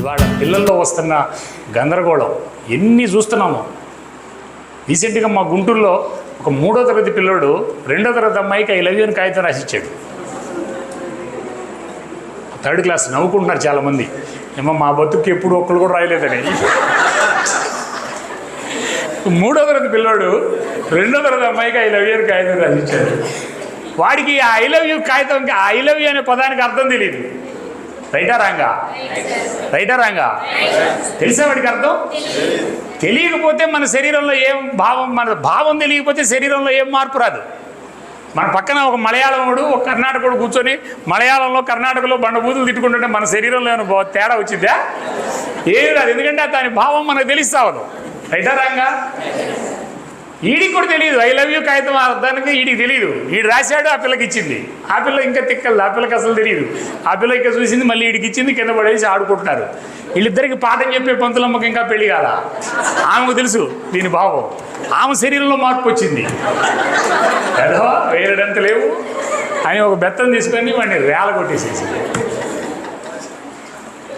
ఇవాళ పిల్లల్లో వస్తున్న గందరగోళం. ఎన్ని చూస్తున్నాము. రీసెంట్గా మా గుంటూరులో ఒక మూడో తరగతి పిల్లోడు రెండో తరగతి అమ్మాయికి ఐ లవ్ యూ అని కాగితం రాసిచ్చాడు. థర్డ్ క్లాస్ నవ్వుకుంటున్నారు చాలామంది. ఏమో మా బతుకు ఎప్పుడు ఒక్కరు కూడా రాయలేదని. మూడో తరగతి పిల్లోడు రెండో తరగతి అమ్మాయికి ఐ లవ్ యూ అని కాగితం రాసిచ్చాడు. వాడికి ఆ ఐ లవ్ యూ కాగితం ఆ ఐ లవ్ యూ అనే పదానికి అర్థం తెలియదు రైటా రాంగా? రైటా రాంగా? తెలుసా వాడికి అర్థం? తెలియకపోతే మన శరీరంలో ఏం భావం మన భావం తెలియకపోతే శరీరంలో ఏం మార్పు రాదు. మన పక్కన ఒక మలయాళముడు ఒక కర్ణాటకుడు కూర్చొని మలయాళంలో కర్ణాటకలో బండబూతులు తిట్టుకుంటుంటే మన శరీరంలో ఏమైనా తేడా వచ్చిందా? ఏది రాదు. ఎందుకంటే దాని భావం మనకు తెలిస్తావదు రైటా రాంగా? ఈడికి కూడా తెలియదు ఐ లవ్ యూ కాగితం అర్థానికి ఈడికి తెలియదు ఈడు రాశాడు ఆ పిల్లకి ఇచ్చింది. ఆ పిల్ల ఇంకా తిక్కలు ఆ పిల్లకి అసలు తెలియదు ఆ పిల్ల ఇంకా చూసింది మళ్ళీ ఈడికి ఇచ్చింది కింద పడేసి ఆడుకుంటున్నారు. వీళ్ళిద్దరికి పాఠం చెప్పే పంతులమ్మకి ఇంకా పెళ్ళి కాదా ఆమెకు తెలుసు దీని భావం. ఆమె శరీరంలో మార్పు వచ్చింది. ఏదో వేరేడంత లేవు. అని ఒక బెత్తం తీసుకొని వాడిని రేల కొట్టేసేసింది.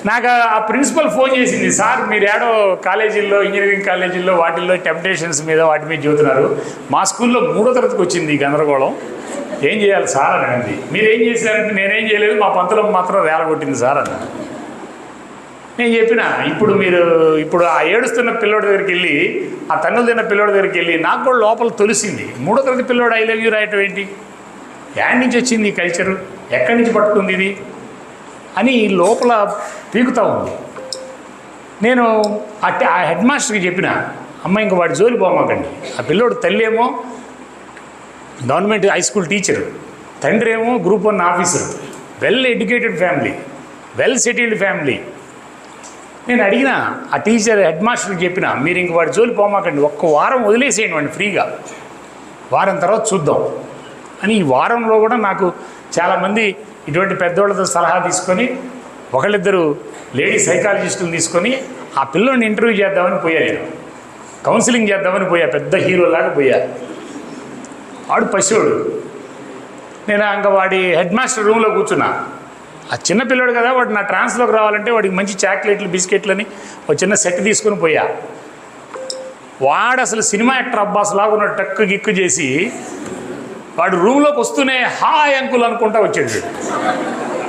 నాకు ఆ ప్రిన్సిపల్ ఫోన్ చేసింది సార్ మీరు ఏడో కాలేజీల్లో ఇంజనీరింగ్ కాలేజీల్లో వాటిల్లో టెంప్టేషన్స్ మీద వాటి మీద చూస్తున్నారు మా స్కూల్లో మూడో తరగతికి వచ్చింది గందరగోళం. ఏం చేయాలి సార్? అని అంది మీరు ఏం చేశారంటే నేనేం చేయలేదు మా పంతులం మాత్రం వేల కొట్టింది సార్ అన్న. నేను చెప్పిన ఇప్పుడు మీరు ఇప్పుడు ఆ ఏడుస్తున్న పిల్లోడి దగ్గరికి వెళ్ళి ఆ తన్నులు తిన్న పిల్లోడి దగ్గరికి వెళ్ళి నాకు కూడా లోపల తొలిసింది. మూడో తరగతి పిల్లోడు ఐ లవ్ యూ రాయటం ఏంటి? యాడ్ నుంచి వచ్చింది ఈ కల్చరు. ఎక్కడి నుంచి పట్టుకుంది ఇది? అని లోపల పీకుతూ ఉంది. నేను అట్టి ఆ హెడ్ మాస్టర్కి చెప్పిన అమ్మ ఇంక వాడి జోలి పోమాకండి. ఆ పిల్లోడు తల్లి ఏమో గవర్నమెంట్ హై స్కూల్ టీచర్ తండ్రి ఏమో group one officer well educated family well settled family. నేను అడిగిన ఆ టీచర్ హెడ్ మాస్టర్కి చెప్పిన మీరు ఇంక వాడి జోలి పోమాకండి ఒక్క వారం వదిలేసేయండి వాడిని ఫ్రీగా. వారం తర్వాత చూద్దాం. అని ఈ వారంలో కూడా నాకు చాలామంది ఇటువంటి పెద్దోళ్ళతో సలహా తీసుకొని ఒకళ్ళిద్దరు లేడీ సైకాలజిస్టులు తీసుకొని ఆ పిల్లోని ఇంటర్వ్యూ చేద్దామని పోయా నేను కౌన్సిలింగ్ చేద్దామని పోయా పెద్ద హీరోలాగా పోయా. వాడు పశువుడు. నేను ఇంకా వాడి హెడ్ మాస్టర్ రూమ్లో కూర్చున్నా. ఆ చిన్న పిల్లోడు కదా వాడు నా ట్రాన్స్లోకి రావాలంటే వాడికి మంచి చాక్లెట్లు బిస్కెట్లని ఒక చిన్న సెట్ తీసుకొని పోయా. వాడు అసలు సినిమా యాక్టర్ అబ్బాస్ లాగా ఉన్న టక్కు గిక్కు చేసి వాడు రూమ్లోకి వస్తూనే హాయ్ అంకుల్ అనుకుంటా వచ్చాడు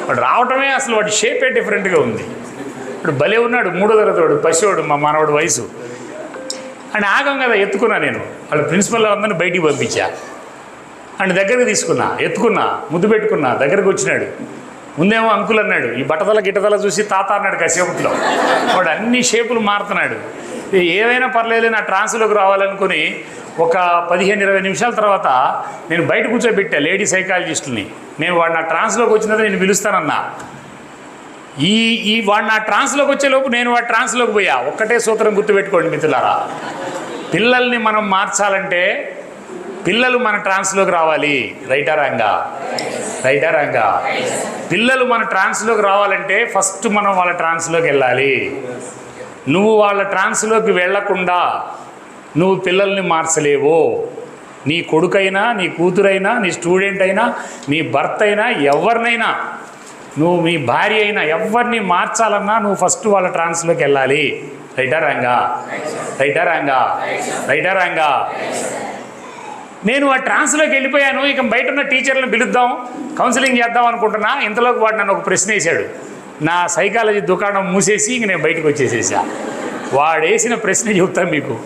వాడు. రావటమే అసలు వాడి షేపే డిఫరెంట్గా ఉంది. ఇప్పుడు భలే ఉన్నాడు మూడో తరగతి పసివాడు మా మనవాడు వయసు. అని ఆగం కదా ఎత్తుకున్నా నేను. వాళ్ళ ప్రిన్సిపల్ అందరిని బయటికి పంపించా. అండ్ దగ్గరికి తీసుకున్నా ఎత్తుకున్నా ముద్దు పెట్టుకున్నా దగ్గరకు వచ్చినాడు. ముందేమో అంకుల్ అన్నాడు ఈ బట్టతల గిట్టతల చూసి తాత అన్నాడు కాసేపట్లో. వాడు అన్ని షేపులు మారుతున్నాడు. ఏదైనా పర్లేదు నా ట్రాన్స్లోకి రావాలనుకుని ఒక పదిహేను ఇరవై నిమిషాల తర్వాత నేను బయట కూర్చోబెట్టా లేడీ సైకాలజిస్టుని. నేను వాడు నా ట్రాన్స్లోకి వచ్చిన తర్వాత నేను పిలుస్తానన్నా. ఈ ఈ వాడు నా ట్రాన్స్లోకి వచ్చేలోపు నేను వాడు ట్రాన్స్లోకి పోయా. ఒక్కటే సూత్రం గుర్తుపెట్టుకోండి మిత్రులారా. పిల్లల్ని మనం మార్చాలంటే పిల్లలు మన ట్రాన్స్లోకి రావాలి. రైటా రంగా? రైటా రాంగా? పిల్లలు మన ట్రాన్స్లోకి రావాలంటే ఫస్ట్ మనం వాళ్ళ ట్రాన్స్లోకి వెళ్ళాలి. నువ్వు వాళ్ళ ట్రాన్స్లోకి వెళ్ళకుండా నువ్వు పిల్లల్ని మార్చలేవు. నీ కొడుకైనా నీ కూతురైనా నీ స్టూడెంట్ అయినా నీ భర్త అయినా ఎవరినైనా నువ్వు మీ భార్య అయినా ఎవరిని మార్చాలన్నా నువ్వు ఫస్ట్ వాళ్ళ ట్రాన్స్లోకి వెళ్ళాలి. రైటా రాంగా? రైటా రాంగా? రైటా రాంగా? నేను ఆ ట్రాన్స్లోకి వెళ్ళిపోయాను. ఇక బయట ఉన్న టీచర్లను పిలుద్దాం కౌన్సిలింగ్ చేద్దాం అనుకుంటున్నా. ఇంతలోకి వాడు నన్ను ఒక ప్రశ్న వేశాడు. నా సైకాలజీ దుకాణం మూసేసి ఇంక నేను బయటకు వచ్చేసేసా. వాడేసిన ప్రశ్న చెబుతాను మీకు.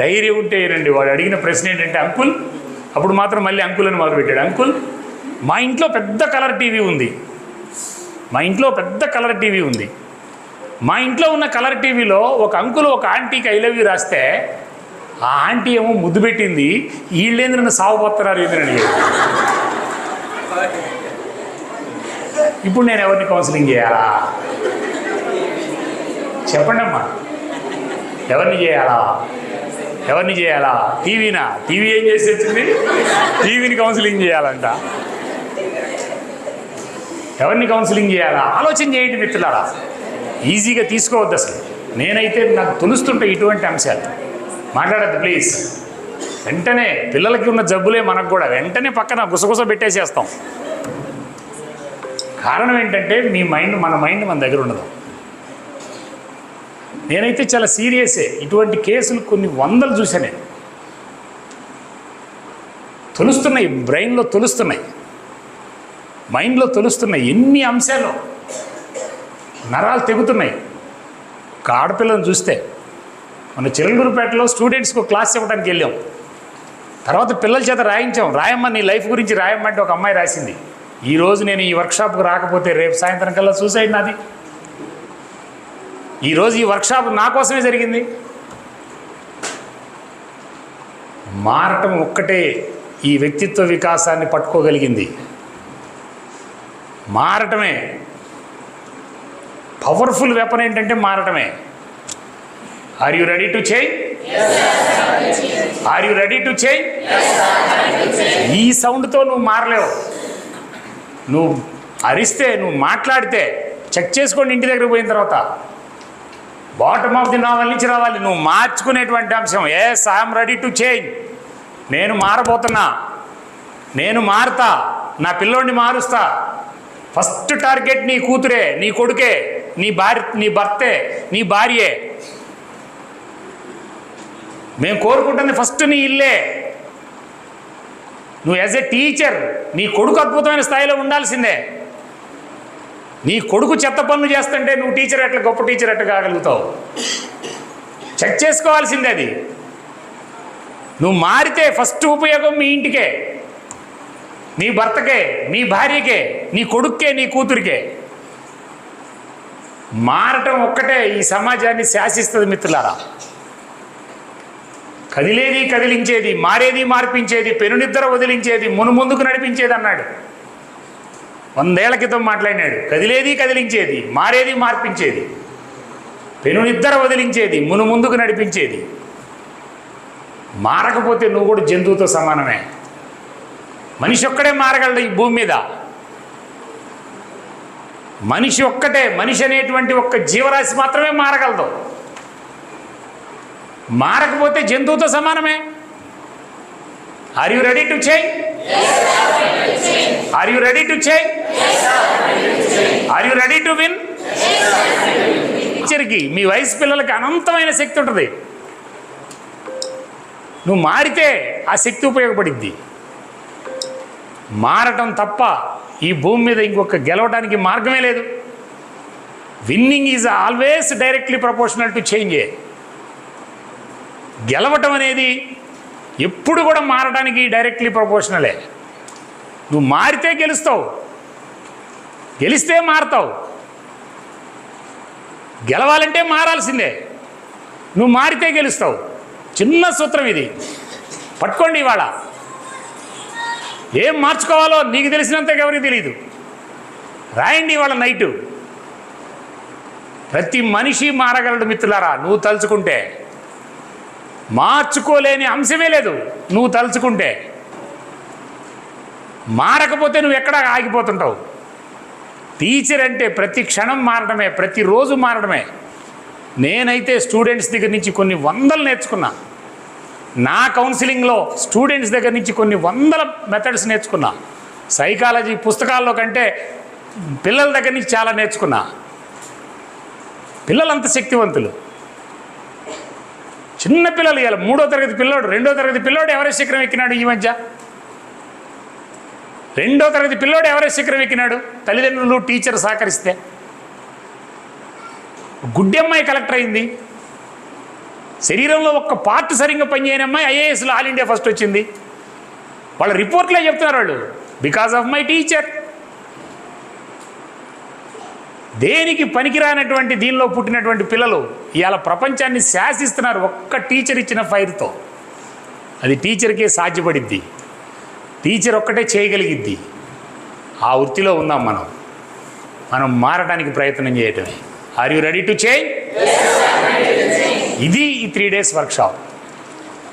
ధైర్యం ఉంటే రండి వాడు అడిగిన ప్రశ్న ఏంటంటే అంకుల్? అప్పుడు మాత్రం మళ్ళీ అంకుల్ అని మొదలుపెట్టాడు అంకుల్ మా ఇంట్లో పెద్ద కలర్ టీవీ ఉంది. మా ఇంట్లో పెద్ద కలర్ టీవీ ఉంది. మా ఇంట్లో ఉన్న కలర్ టీవీలో ఒక అంకుల్ ఒక ఆంటీకి ఐ లవ్ యూ రాస్తే ఆ ఆంటీ ఏమో ముద్దు పెట్టింది. వీళ్ళేంద్ర నన్ను సాగుపోతున్నారు ఏంద్రని ఇప్పుడు నేను ఎవరిని కౌన్సిలింగ్ చేయాలా? చెప్పండి అమ్మా ఎవరిని చేయాలా? ఎవరిని చేయాలా? టీవీనా? టీవీ ఏం చేసి వచ్చింది టీవీని కౌన్సిలింగ్ చేయాలంట. ఎవరిని కౌన్సిలింగ్ చేయాలా? ఆలోచన చేయండి మిత్రులారా. ఈజీగా తీసుకోవద్దు అసలు. నేనైతే నాకు తెలుస్తుంటే ఇటువంటి అంశాలు. మాట్లాడద్దు ప్లీజ్ వెంటనే పిల్లలకి ఉన్న జబ్బులే మనకు కూడా. వెంటనే పక్కన గుసగుస పెట్టేసేస్తాం. కారణం ఏంటంటే మీ మైండ్ మన మైండ్ మన దగ్గర ఉండదు. నేనైతే చాలా సీరియసే ఇటువంటి కేసులు కొన్ని వందలు చూశాను నేను. తొలుస్తున్నాయి బ్రెయిన్లో తొలుస్తున్నాయి. మైండ్లో తొలుస్తున్నాయి ఎన్ని అంశాలు నరాలు తెగుతున్నాయి. ఒక ఆడపిల్లను చూస్తే మన చిరంగూరుపేటలో స్టూడెంట్స్కి ఒక క్లాస్ ఇవ్వడానికి వెళ్ళాం. తర్వాత పిల్లల చేత రాయించాం. రాయమ్మ నీ లైఫ్ గురించి రాయమ్మంటే ఒక అమ్మాయి రాసింది. ఈరోజు నేను ఈ వర్క్షాప్కి రాకపోతే రేపు సాయంత్రం కల్లా సూసైడ్ నాది. ఈరోజు ఈ వర్క్షాప్ నా కోసమే జరిగింది. మారటం ఒక్కటే ఈ వ్యక్తిత్వ వికాసాన్ని పట్టుకోగలిగింది. మారటమే. పవర్ఫుల్ వెపన్ ఏంటంటే మారటమే. Are you ready to change are you ready to change ఈ సౌండ్తో నువ్వు మారలేవు. నువ్వు అరిస్తే నువ్వు మాట్లాడితే చెక్ చేసుకోండి ఇంటి దగ్గరికి పోయిన తర్వాత. బాటమ్ ఆఫ్ ది నావల్ నుంచి రావాలి. నువ్వు మార్చుకునేటువంటి అంశం. Yes I'm ready to change నేను మారబోతున్నా. నేను మారుతా. నా పిల్లోడిని మారుస్తా. ఫస్ట్ టార్గెట్ నీ కూతురే నీ కొడుకే నీ భార్య నీ భర్తే నీ భార్యే. మేము కోరుకుంటుంది ఫస్ట్ నీ ఇల్లే. నువ్వు యాజ్ ఎ టీచర్ నీ కొడుకు అద్భుతమైన స్థాయిలో ఉండాల్సిందే. నీ కొడుకు చెత్త పనులు చేస్తుంటే నువ్వు టీచర్ ఎట్లా గొప్ప టీచర్ ఎట్లా కాగలుగుతావు. చెక్ చేసుకోవాల్సిందే అది. నువ్వు మారితే ఫస్ట్ ఉపయోగం మీ ఇంటికే నీ భర్తకే నీ భార్యకే నీ కొడుక్కే నీ కూతురికే. మారటం ఒక్కటే ఈ సమాజాన్ని శాసిస్తుంది మిత్రులారా. కదిలేది కదిలించేది మారేది మార్పించేది పెనునిద్ర వదిలించేది మును ముందుకు నడిపించేది అన్నాడు. వందేళ్ళ క్రితం మాట్లాడినాడు. కదిలేది కదిలించేది మారేది మార్పించేది పెనునిద్ర వదిలించేది మును ముందుకు నడిపించేది. మారకపోతే నువ్వు కూడా జంతువుతో సమానమే. మనిషి ఒక్కడే మారగలడు ఈ భూమి మీద. మనిషి ఒక్కటే మనిషి అనేటువంటి ఒక్క జీవరాశి మాత్రమే మారగలదు. మారకపోతే జంతువుతో సమానమే. Are you ready to change are you ready to change are you ready to win టీచర్కి మీ వయసు పిల్లలకి అనంతమైన శక్తి ఉంటుంది. నువ్వు మారితే ఆ శక్తి ఉపయోగపడింది మారటం తప్ప ఈ భూమి మీద ఇంకొక గెలవడానికి మార్గమే లేదు. Winning is always directly proportional to change గెలవటం అనేది ఎప్పుడు కూడా మారడానికి డైరెక్ట్లీ ప్రపోర్షనలే నువ్వు మారితే గెలుస్తావు. గెలిస్తే మారతావు. గెలవాలంటే మారాల్సిందే. నువ్వు మారితే గెలుస్తావు. చిన్న సూత్రం ఇది. పట్టుకోండి ఇవాళ. ఏం మార్చుకోవాలో నీకు తెలిసినంత ఎవరికి తెలియదు రాయండి ఇవాళ నైటు. ప్రతి మనిషి మారగలడు మిత్రులారా నువ్వు తలుచుకుంటే. మార్చుకోలేని అంశమే లేదు నువ్వు తలుచుకుంటే. మారకపోతే నువ్వు ఎక్కడ ఆగిపోతుంటావు. టీచర్ అంటే ప్రతి క్షణం మారడమే ప్రతిరోజు మారడమే. నేనైతే స్టూడెంట్స్ దగ్గర నుంచి కొన్ని వందలు నేర్చుకున్నా. నా కౌన్సిలింగ్లో స్టూడెంట్స్ దగ్గర నుంచి కొన్ని వందల మెథడ్స్ నేర్చుకున్నా. సైకాలజీ పుస్తకాల్లో కంటే పిల్లల దగ్గర నుంచి చాలా నేర్చుకున్నా. పిల్లలంత శక్తివంతులు. చిన్న పిల్లలు ఇవాళ మూడో తరగతి పిల్లోడు రెండో తరగతి పిల్లోడు ఎవరెస్ట్ శిఖరం ఎక్కినాడు ఈ మధ్య? రెండో తరగతి పిల్లోడు ఎవరెస్ట్ శిఖరం ఎక్కినాడు? తల్లిదండ్రులు టీచర్ సహకరిస్తే. గుడ్డెమ్మాయి కలెక్టర్ అయింది. శరీరంలో ఒక్క పార్ట్ సరిగ్గా పనిచేయని అమ్మాయి ఐఏఎస్లో ఆల్ ఇండియా ఫస్ట్ వచ్చింది. వాళ్ళ రిపోర్ట్లే చెప్తున్నారు వాళ్ళు బికాస్ ఆఫ్ మై టీచర్ దేనికి పనికిరానటువంటి దీనిలో పుట్టినటువంటి పిల్లలు ఇవాళ ప్రపంచాన్ని శాసిస్తున్నారు ఒక్క టీచర్ ఇచ్చిన ఫైర్తో అది టీచర్కే సాధ్యపడిద్ది. టీచర్ ఒక్కటే చేయగలిగిద్ది. ఆ వృత్తిలో ఉన్నాం మనం. మనం మారడానికి ప్రయత్నం చేయటమే. Are you ready to change ఇది ఈ త్రీ డేస్ వర్క్షాప్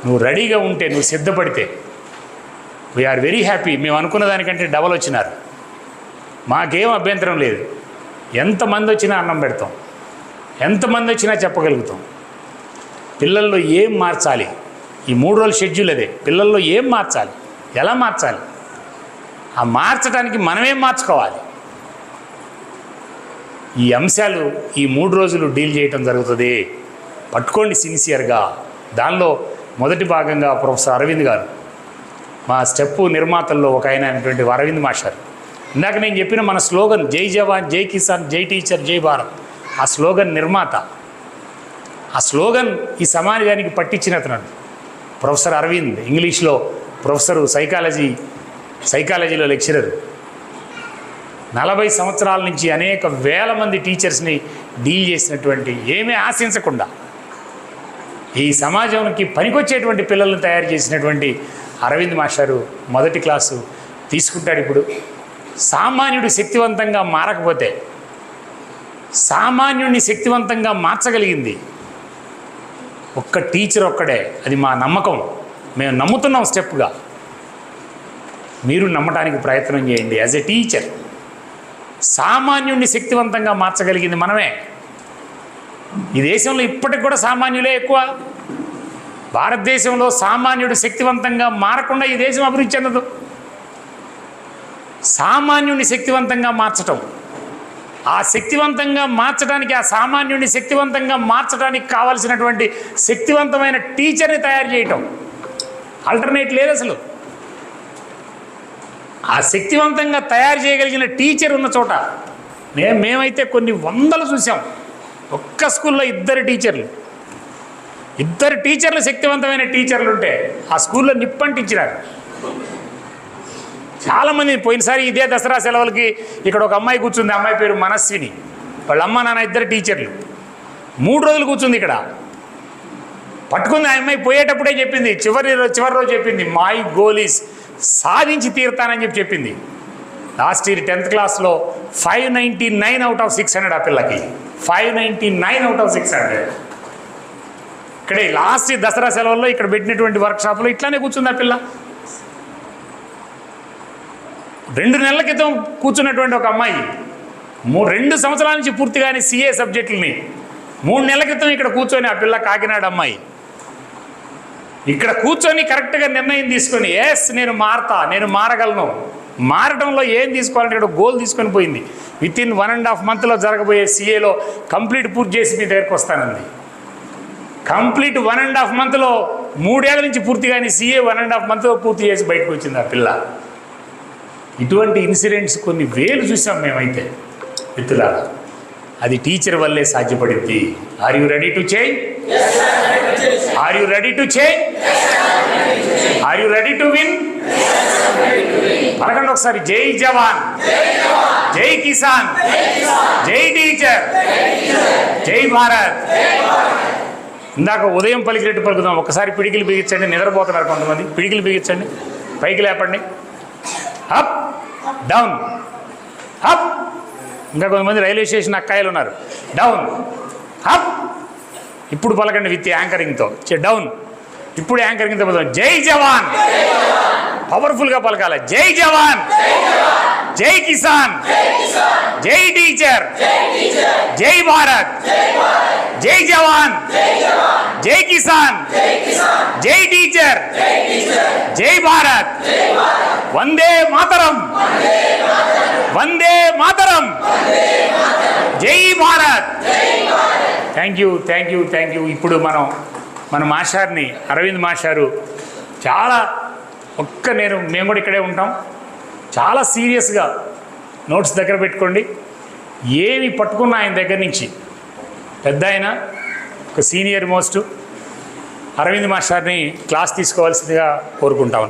నువ్వు రెడీగా ఉంటే నువ్వు సిద్ధపడితే వీఆర్ వెరీ హ్యాపీ మేము అనుకున్న దానికంటే డబల్ వచ్చినారు. మాకేం అభ్యంతరం లేదు. ఎంతమంది వచ్చినా అన్నం పెడతాం. ఎంతమంది వచ్చినా చెప్పగలుగుతాం. పిల్లల్లో ఏం మార్చాలి? ఈ మూడు రోజుల షెడ్యూల్ అదే. పిల్లల్లో ఏం మార్చాలి? ఎలా మార్చాలి? ఆ మార్చడానికి మనమేం మార్చుకోవాలి? ఈ అంశాలు ఈ మూడు రోజులు డీల్ చేయటం జరుగుతుంది. పట్టుకోండి సిన్సియర్గా. దానిలో మొదటి భాగంగా ప్రొఫెసర్ అరవింద్ గారు. మా స్టెప్పు నిర్మాతల్లో ఒక ఆయన అయినటువంటి అరవింద్ మాస్టర్. ఇందాక నేను చెప్పిన మన స్లోగన్ జై జవాన్ జై కిసాన్ జై టీచర్ జై భారత్. ఆ స్లోగన్ నిర్మాత. ఆ స్లోగన్ ఈ సమాజానికి పట్టించిన అతను ప్రొఫెసర్ అరవింద్ ఇంగ్లీష్లో ప్రొఫెసరు సైకాలజీ సైకాలజీలో లెక్చరర్. నలభై సంవత్సరాల నుంచి అనేక వేల మంది టీచర్స్ని డీల్ చేసినటువంటి ఏమీ ఆశించకుండా ఈ సమాజానికి పనికొచ్చేటువంటి పిల్లల్ని తయారు చేసినటువంటి అరవింద్ మాస్టారు మొదటి క్లాసు తీసుకుంటాడు ఇప్పుడు. సామాన్యుడు శక్తివంతంగా మారకపోతే సామాన్యుడిని శక్తివంతంగా మార్చగలిగింది ఒక్క టీచర్ ఒక్కడే అది మా నమ్మకం. మేము నమ్ముతున్నాం స్టెప్గా. మీరు నమ్మటానికి ప్రయత్నం చేయండి. యాజ్ ఎ టీచర్ సామాన్యుడిని శక్తివంతంగా మార్చగలిగింది మనమే. ఈ దేశంలో ఇప్పటికి కూడా సామాన్యులే ఎక్కువ. భారతదేశంలో సామాన్యుడు శక్తివంతంగా మారకుండా ఈ దేశం అభివృద్ధి చెందదు. సామాన్యుడిని శక్తివంతంగా మార్చటం. ఆ శక్తివంతంగా మార్చడానికి ఆ సామాన్యుడిని శక్తివంతంగా మార్చడానికి కావలసినటువంటి శక్తివంతమైన టీచర్ని తయారు చేయటం. ఆల్టర్నేట్ లేదు అసలు. ఆ శక్తివంతంగా తయారు చేయగలిగిన టీచర్ ఉన్న చోట మేము మేమైతే కొన్ని వందలు చూసాం ఒక్క స్కూల్లో ఇద్దరు టీచర్లు ఇద్దరు టీచర్లు శక్తివంతమైన టీచర్లు ఉంటే ఆ స్కూల్లో నిప్పంటించినారు. చాలామంది పోయినసారి ఇదే దసరా సెలవులకి ఇక్కడ ఒక అమ్మాయి కూర్చుంది ఆ అమ్మాయి పేరు మనస్విని. వాళ్ళ అమ్మ నాన్న ఇద్దరు టీచర్లు మూడు రోజులు కూర్చుంది ఇక్కడ. పట్టుకుంది ఆ అమ్మాయి పోయేటప్పుడే చెప్పింది. చివరి రోజు చివరి రోజు చెప్పింది మై గోలీస్ సాధించి తీరుతానని చెప్పి చెప్పింది. లాస్ట్ ఇయర్ టెన్త్ క్లాస్లో five ninety nine out of six hundred ఆ పిల్లకి. Five ninety nine out of six hundred ఇక్కడే లాస్ట్ దసరా సెలవుల్లో ఇక్కడ పెట్టినటువంటి వర్క్షాప్లో ఇట్లానే కూర్చుంది ఆ పిల్ల. రెండు నెలల క్రితం కూర్చున్నటువంటి ఒక అమ్మాయి. మూ రెండు సంవత్సరాల నుంచి పూర్తిగానే సిఏ సబ్జెక్టులని మూడు నెలల క్రితం ఇక్కడ కూర్చొని ఆ పిల్ల కాకినాడ అమ్మాయి. ఇక్కడ కూర్చొని కరెక్ట్గా నిర్ణయం తీసుకొని ఎస్ నేను మారతా నేను మారగలను. మారడంలో ఏం తీసుకోవాలంటే ఇక్కడ గోల్ తీసుకొని పోయింది. Within one and half మంత్లో జరగబోయే సీఏలో కంప్లీట్ పూర్తి చేసి మీ దగ్గరకు వస్తానండి కంప్లీట్ వన్ అండ్ హాఫ్ మంత్లో మూడేళ్ళ నుంచి పూర్తిగానే సీఏ వన్ అండ్ హాఫ్ మంత్లో పూర్తి చేసి బయటకు వచ్చింది ఆ పిల్ల. ఇటువంటి ఇన్సిడెంట్స్ కొన్ని వేలు చూసాం మేమైతే మిత్రులారా. అది టీచర్ వల్లే సాధ్యపడింది. Are you ready to change are you ready to change are you ready to win పలకండి ఒకసారి జై జవాన్. జై కిసాన్. జై టీచర్. జై భారత్. ఇందాక ఉదయం పలికిరెట్టు పలుకుదాం. ఒకసారి పిడికిలు బిగించండి నిద్రపోతున్నారు కొంతమంది. పిడికిలు బిగించండి పైకి లేపండి. Up down. అప్ ఇంకా కొంతమంది రైల్వే స్టేషన్ అక్కాయలు ఉన్నారు. డౌన్. అప్ ఇప్పుడు పలకండి విత్ యాంకరింగ్తో. డౌన్. ఇప్పుడు యాంకరింగ్తో పలుకుదాం జై జవాన్! పవర్ఫుల్గా పలకాలి. జై జవాన్! జై కిసాన్! జై టీచర్! జై భారత్! జై జవాన్! జై కిసాన్! జై టీచర్! జై భారత్! వందే మాతరం! వందే మాతరం! జై Bharat! Thank you thank you thank you ఇప్పుడు మనం మన మాస్టార్ని అరవింద్ మాస్టారు చాలా ఒక్క నేను మేము కూడా ఇక్కడే ఉంటాం. చాలా సీరియస్గా నోట్స్ దగ్గర పెట్టుకోండి. ఏమి పట్టుకున్నా ఆయన దగ్గర నుంచి పెద్ద ఆయన ఒక సీనియర్ మోస్ట్ అరవింద్ మాస్టర్ని క్లాస్ తీసుకోవాల్సిందిగా కోరుకుంటా ఉన్నా.